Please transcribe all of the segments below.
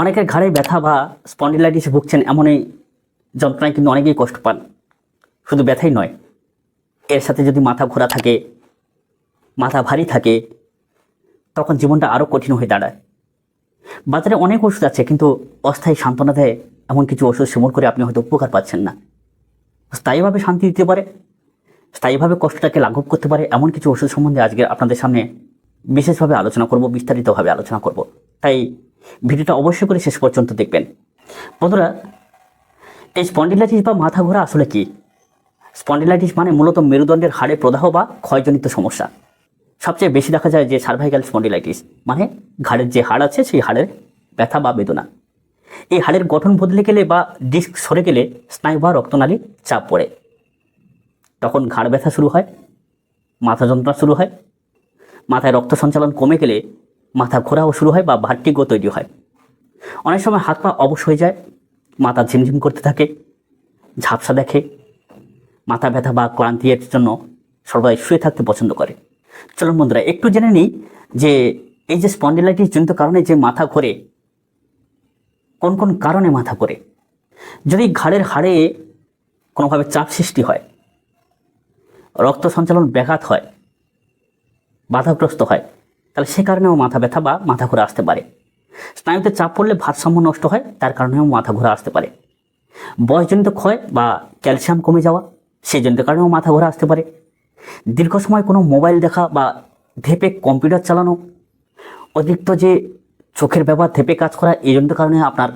অনেকের ঘাড়ে ব্যথা বা স্পন্ডিলাইটিসে ভুগছেন এমনই যন্ত্রণায় কিন্তু অনেকেই কষ্ট পান। শুধু ব্যথাই নয়, এর সাথে যদি মাথা ঘোরা থাকে, মাথা ভারী থাকে, তখন জীবনটা আরও কঠিন হয়ে দাঁড়ায়। বাজারে অনেক ওষুধ আছে, কিন্তু অস্থায়ী সান্ত্বনা দেয় এমন কিছু ওষুধ সেবন করে আপনি হয়তো উপকার পাচ্ছেন না। স্থায়ীভাবে শান্তি দিতে পারে, স্থায়ীভাবে কষ্টটাকে লাঘব করতে পারে, এমন কিছু ওষুধ সম্বন্ধে আজকে আপনাদের সামনে বিশেষভাবে আলোচনা করব, বিস্তারিতভাবে আলোচনা করব। তাই ভিডিওটা অবশ্যই করে শেষ পর্যন্ত দেখবেন। বন্ধুরা, এই স্পন্ডিলাইটিস বা মাথা ঘোরা আসলে কি? স্পন্ডিলাইটিস মানে মূলত মেরুদণ্ডের হাড়ে প্রদাহ বা ক্ষয়জনিত সমস্যা। সবচেয়ে বেশি দেখা যায় যে সার্ভাইকাল স্পন্ডিলাইটিস মানে ঘাড়ের যে হাড় আছে সেই হাড়ের ব্যথা বা বেদনা। এই হাড়ের গঠন বদলে গেলে বা ডিস্ক সরে গেলে স্নায়ু বা রক্তনালী চাপ পড়ে। তখন ঘাড় ব্যথা শুরু হয়, মাথা যন্ত্রণা শুরু হয়, মাথায় রক্ত সঞ্চালন কমে গেলে মাথা ঘোরাও শুরু হয় বা ভার্টিগো তৈরি হয়। অনেক সময় হাত পা অবশ হয়ে যায়, মাথা ঝিমঝিম করতে থাকে, ঝাপসা দেখে, মাথা ব্যথা বা ক্লান্তি এর জন্য সর্বদাই শুয়ে থাকতে পছন্দ করে। চলুন বন্ধুরা, একটু জেনে নিই যে এই যে স্পন্ডিলাইটিস জনিত কারণে যে মাথা ঘোরে, কোন কোন কারণে মাথা ঘোরে? যদি ঘাড়ের হাড়ে কোনোভাবে চাপ সৃষ্টি হয়, রক্ত সঞ্চালন ব্যাঘাত হয়, বাধাগ্রস্ত হয় তাহলে সে কারণেও মাথা ব্যথা বা মাথা ঘোরা আসতে পারে। স্নায়ুতে চাপ পড়লে ভারসাম্য নষ্ট হয়, তার কারণেও মাথা ঘোরা আসতে পারে। বয়সজনিত ক্ষয় বা ক্যালসিয়াম কমে যাওয়া সেই জনিত কারণেও মাথা ঘোরা আসতে পারে। দীর্ঘ সময় কোনো মোবাইল দেখা বা ধেপে কম্পিউটার চালানো, অতিরিক্ত যে চোখের ব্যবহার ধেপে কাজ করা এই জনিত কারণে আপনার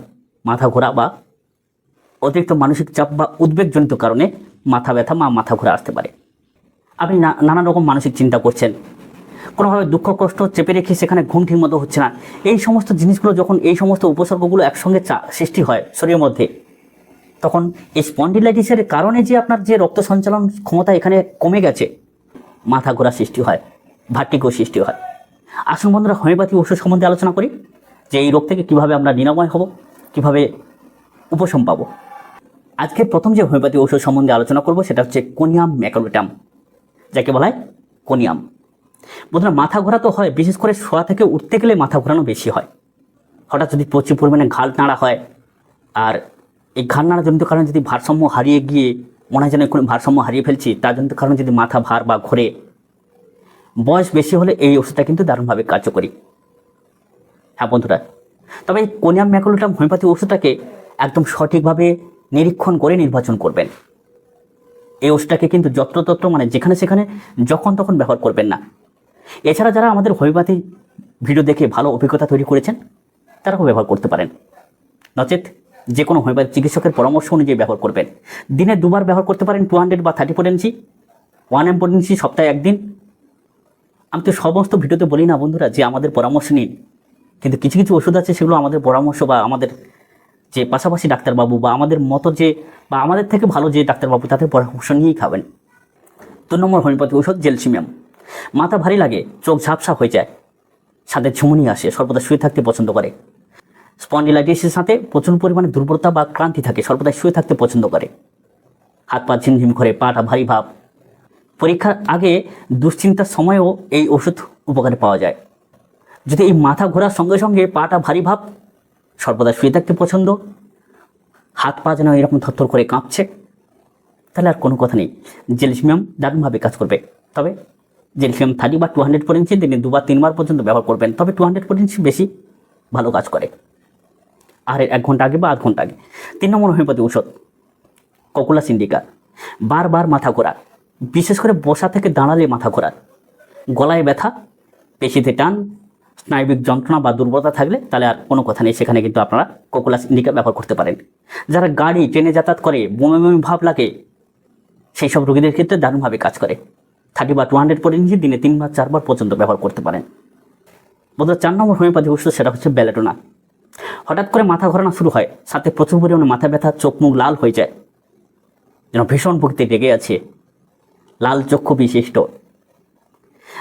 মাথা ঘোরা বা অতিরিক্ত মানসিক চাপ বা উদ্বেগজনিত কারণে মাথা ব্যথা বা মাথা ঘোরা আসতে পারে। আপনি না- নানান রকম মানসিক চিন্তা করছেন কোনোভাবে দুঃখ, কষ্ট চেপে রেখে সেখানে ঘুম ঠিক মতো হচ্ছে না। এই সমস্ত জিনিসগুলো যখন, এই সমস্ত উপসর্গগুলো একসঙ্গে সৃষ্টি হয় শরীরের মধ্যে, তখন এই স্পন্ডিলাইটিসের কারণে যে আপনার যে রক্ত সঞ্চালন ক্ষমতা এখানে কমে গেছে, মাথা ঘোরা সৃষ্টি হয় ভার্টিগো সৃষ্টি হয়। আসুন বন্ধুরা, হোমিওপ্যাথি ওষুধ সম্বন্ধে আলোচনা করি, যে এই রোগ থেকে কীভাবে আমরা নিরাময় হব, কীভাবে উপশম পাবো। আজকে প্রথম যে হোমিওপ্যাথি ওষুধ সম্বন্ধে আলোচনা করব, সেটা হচ্ছে কোনিয়াম ম্যাকোলোটাম, যাকে বলা হয় কোনিয়াম। বন্ধুরা, মাথা ঘোরা তো হয়, বিশেষ করে শোয়া থেকে উঠতে গেলে মাথা ঘোরানো বেশি হয়। হঠাৎ যদি প্রচুর পরিমাণে ঘাল নাড়া হয়, আর এই ঘাল নাড়া জনিত কারণে যদি ভারসাম্য হারিয়ে গিয়ে মনে হয় যেন কোনো ভারসাম্য হারিয়ে ফেলছি, তার জন্য কারণে যদি মাথা ভার বা ঘোরে, বয়স বেশি হলে এই ওষুধটা কিন্তু দারুণভাবে কার্যকরী। হ্যাঁ বন্ধুরা, তবে এই কোনিয়াম ম্যাকুলোটাম হোমিওপ্যাথি ওষুধটাকে একদম সঠিকভাবে নিরীক্ষণ করে নির্বাচন করবেন। এই ওষুধটাকে কিন্তু যত্রতত্র মানে যেখানে সেখানে যখন তখন ব্যবহার করবেন না। এছাড়া যারা আমাদের হোমিওপ্যাথি ভিডিও দেখে ভালো অভিজ্ঞতা তৈরি করেছেন, তারাও ব্যবহার করতে পারেন। নচেত যে কোনো হোমিওপ্যাথি চিকিৎসকের পরামর্শ অনুযায়ী ব্যবহার করবেন। দিনে দুবার ব্যবহার করতে পারেন টু হান্ড্রেড বা thirty for potency one M potency সপ্তাহে একদিন। আমি তো সমস্ত ভিডিওতে বলি না বন্ধুরা যে আমাদের পরামর্শ নিন। কিন্তু কিছু কিছু ওষুধ আছে সেগুলো আমাদের পরামর্শ বা আমাদের যে পাশাপাশি ডাক্তারবাবু বা আমাদের মতো যে বা আমাদের থেকে ভালো যে ডাক্তারবাবু, তাদের পরামর্শ নিয়েই খাবেন। দু নম্বর হোমিওপ্যাথি ওষুধ জেলসিমিয়াম। মাথা ভারী লাগে, চোখ ঝাপসা হয়ে যায়। সাথে ঝুমুনি আসে, সর্বদা শুয়ে থাকতে পছন্দ করে। স্পন্ডিলাইটিসের সাথে প্রচুর পরিমাণে দুর্বলতা বা ক্লান্তি থাকে, সর্বদা শুয়ে থাকতে পছন্দ করে। হাত পা ঝিমঝিম করে, পাটা ভারী ভাব। পরীক্ষার আগে দুশ্চিন্তার সময়েও এই ওষুধ উপকারে পাওয়া যায়। যদি এই মাথা ঘোরার সঙ্গে সঙ্গে পাটা ভারী ভাব, সর্বদা শুয়ে থাকতে পছন্দ। হাত পা যেন এরকম থরথর করে কাঁপছে, তাহলে আর কোনো কথা নেই। জেলসিমিয়াম দারুণভাবে কাজ করবে। তবে জেলসিমিয়াম থার্টি বা টু হান্ড্রেড পটেন্সি দিনে দুবার, তিনবার পর্যন্ত ব্যবহার করবেন। তবে টু হান্ড্রেড পটেন্সি বেশি ভালো কাজ করে। আর এক ঘণ্টা আগে বা আধ ঘণ্টা আগে। তিন নম্বর হোমিওপ্যাথি ঔষধ ককুলা সিন্ডিকা বারবার মাথা ঘোরা বিশেষ করে বসা থেকে দাঁড়ালে মাথা ঘোরা গলায় ব্যথা, পেশিতে টান, স্নায়বিক যন্ত্রণা বা দুর্বলতা থাকলে তাহলে আর কোনো কথা নেই। সেখানে কিন্তু আপনারা কোকুলা সিন্ডিকা ব্যবহার করতে পারেন। যারা গাড়ি, ট্রেনে যাতায়াত করে, বমি বমি ভাব লাগে, সেই সব রোগীদের ক্ষেত্রে দারুণভাবে কাজ করে। থার্টি বা টু হান্ড্রেড পর্যন্ত দিনে তিনবার, চারবার পর্যন্ত ব্যবহার করতে পারেন। বোধহয় চার নম্বর হোমিওপ্যাথি ওষুধ সেটা হচ্ছে ব্যালেটোনা। হঠাৎ করে মাথা ঘোরানো শুরু হয়, সাথে প্রচুর পরিমাণে মাথা ব্যথা, চোখ মুখ লাল হয়ে যায়। যেন ভীষণ ভক্তি লেগে আছে। লাল চক্ষু বিশিষ্ট।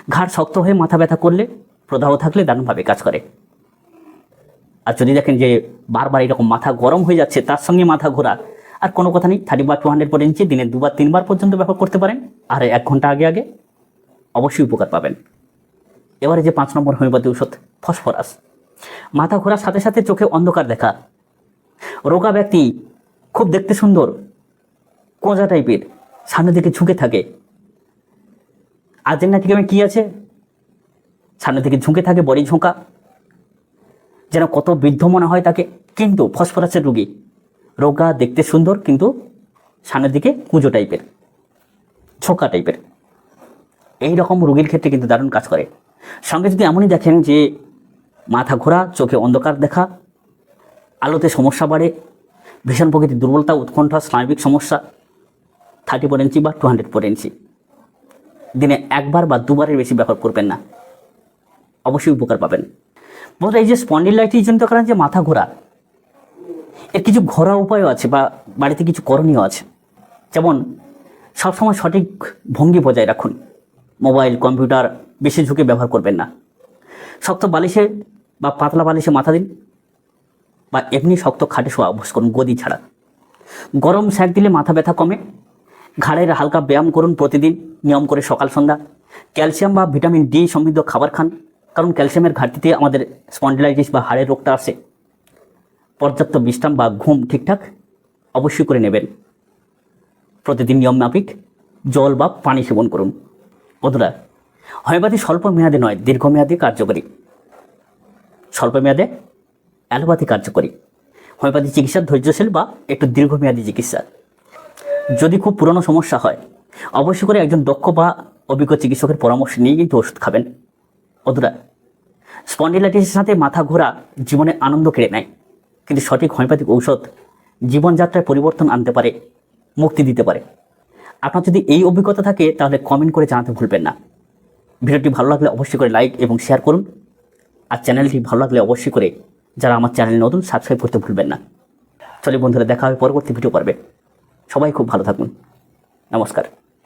ঘাড় শক্ত হয়ে মাথা ব্যথা করলে প্রদাহ থাকলে দারুণভাবে কাজ করে। আর যদি দেখেন যে বারবার এরকম মাথা গরম হয়ে যাচ্ছে, তার সঙ্গে মাথা ঘোরা আর কোনো কথা নেই থার্টি বা টু হান্ড্রেড পর ইঞ্চি দিনে দুবার, তিনবার পর্যন্ত ব্যবহার করতে পারেন, আর এক ঘণ্টা আগে আগে অবশ্যই উপকার পাবেন। এবারে যে পাঁচ নম্বর হোমিওপ্যাথি ওষুধ ফসফরাস। মাথা ঘোরার সাথে সাথে চোখে অন্ধকার দেখা। রোগা ব্যক্তি খুব দেখতে সুন্দর, কোঁজা টাইপের, সামনের দিকে ঝুঁকে থাকে। আর্জেন্টিনা কি আছে? সামনের দিকে ঝুঁকে থাকে, বডি ঝোঁকা। যেন কত বৃদ্ধ মনে হয় তাকে, কিন্তু ফসফরাসের রুগী। রোগা দেখতে সুন্দর, কিন্তু সামনের দিকে কুঁজো টাইপের ছোকা টাইপের এই রকম রোগীর ক্ষেত্রে কিন্তু দারুণ কাজ করে। সঙ্গে যদি এমনই দেখেন যে মাথা ঘোরা, চোখে অন্ধকার দেখা, আলোতে সমস্যা বাড়ে, ভীষণ প্রকৃতির দুর্বলতা, উৎকণ্ঠা, স্নায়বিক সমস্যা থার্টি ফোর ইঞ্চি বা টু হান্ড্রেড ফোর ইঞ্চি দিনে একবার বা দুবারের বেশি ব্যবহার করবেন না। অবশ্যই উপকার পাবেন। বন্ধুরা, এই যে স্পন্ডিলাইটিস জনিত কারণ যে মাথা ঘোরা এর কিছু ঘরোয়া উপায়ও আছে বা বাড়িতে কিছু করণীয় আছে। যেমন, সবসময় সঠিক ভঙ্গি বজায় রাখুন। মোবাইল, কম্পিউটার বেশি ঝুঁকে ব্যবহার করবেন না। শক্ত বালিশে বা পাতলা বালিশে মাথা দিন বা এমনি শক্ত খাটে শোয়া অভ্যাস করুন গদি ছাড়া। গরম স্যাক দিলে মাথা ব্যথা কমে। ঘাড়ের হালকা ব্যায়াম করুন প্রতিদিন, নিয়ম করে সকাল, সন্ধ্যা। ক্যালসিয়াম বা ভিটামিন ডি সমৃদ্ধ খাবার খান। কারণ ক্যালসিয়ামের ঘাটতিতে আমাদের স্পন্ডিলাইটিস বা হাড়ের রোগটা আসে। পর্যাপ্ত বিশ্রাম বা ঘুম ঠিকঠাক অবশ্যই করে নেবেন। প্রতিদিন নিয়ম মাফিক জল বা পানি সেবন করুন। বন্ধুরা হোমিওপ্যাথি স্বল্প মেয়াদে নয় দীর্ঘমেয়াদী কার্যকরী। স্বল্প মেয়াদে অ্যালোপ্যাথি কার্যকরী। হোমিওপ্যাথি চিকিৎসা ধৈর্যশীল বা একটু দীর্ঘমেয়াদী চিকিৎসা। যদি খুব পুরনো সমস্যা হয়, অবশ্যই করে একজন দক্ষ বা অভিজ্ঞ চিকিৎসকের পরামর্শ নিয়ে কিন্তু ওষুধ খাবেন। বন্ধুরা, স্পন্ডিলাইটিসের সাথে মাথা ঘোরা জীবনে আনন্দ কেড়ে নেয়। কিন্তু সঠিক হোমিওপ্যাথিক ঔষধ জীবনযাত্রায় পরিবর্তন আনতে পারে, মুক্তি দিতে পারে। আপনার যদি এই অভিজ্ঞতা থাকে, তাহলে কমেন্ট করে জানাতে ভুলবেন না। ভিডিওটি ভালো লাগলে অবশ্যই করে লাইক এবং শেয়ার করুন। আর চ্যানেলটি ভালো লাগলে অবশ্যই করে যারা আমার চ্যানেল নতুন সাবস্ক্রাইব করতে ভুলবেন না। চলে বন্ধুরা, দেখা হবে পরবর্তী ভিডিও পারবে। সবাই খুব ভালো থাকুন। নমস্কার।